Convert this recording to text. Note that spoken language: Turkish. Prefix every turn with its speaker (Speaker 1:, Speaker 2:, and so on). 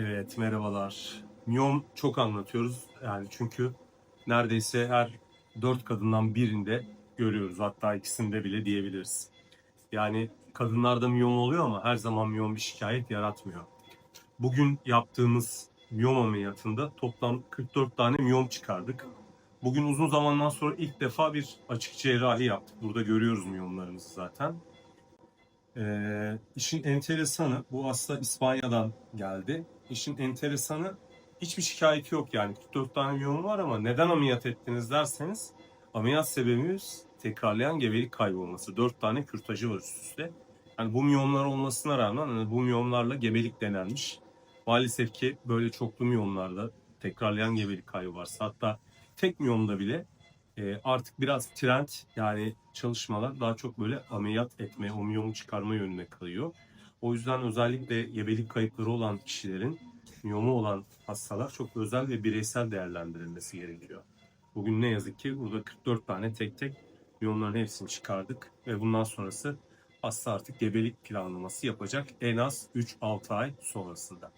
Speaker 1: Evet, merhabalar. Miyom çok anlatıyoruz. Yani çünkü neredeyse her dört kadından birinde görüyoruz. Hatta ikisinde bile diyebiliriz. Yani kadınlarda miyom oluyor ama her zaman miyom bir şikayet yaratmıyor. Bugün yaptığımız miyom ameliyatında toplam 44 tane miyom çıkardık. Bugün uzun zamandan sonra ilk defa bir açık cerrahi yaptık. Burada görüyoruz miyomlarımızı zaten. Ee, işin enteresanı bu hasta İspanya'dan geldi. İşin enteresanı hiçbir şikayeti yok yani 44 tane miyomu var ama neden ameliyat ettiniz derseniz ameliyat sebebimiz tekrarlayan gebelik kaybolması. 4 tane kürtajı var üst üste. Yani bu miyomlar olmasına rağmen hani bu miyomlarla gebelik denenmiş. Maalesef ki böyle çoklu miyomlarda tekrarlayan gebelik kaybı varsa hatta tek miyomda bile e, artık biraz trend yani çalışmalar daha çok böyle ameliyat etme, o miyomu çıkarma yönüne kayıyor. O yüzden özellikle gebelik kayıpları olan kişilerin miyomu olan hastalar çok özel ve bireysel değerlendirilmesi gerekiyor. Bugün ne yazık ki burada 44 tane tek tek miyomların hepsini çıkardık ve bundan sonrası hasta artık gebelik planlaması yapacak en az 3-6 ay sonrasında.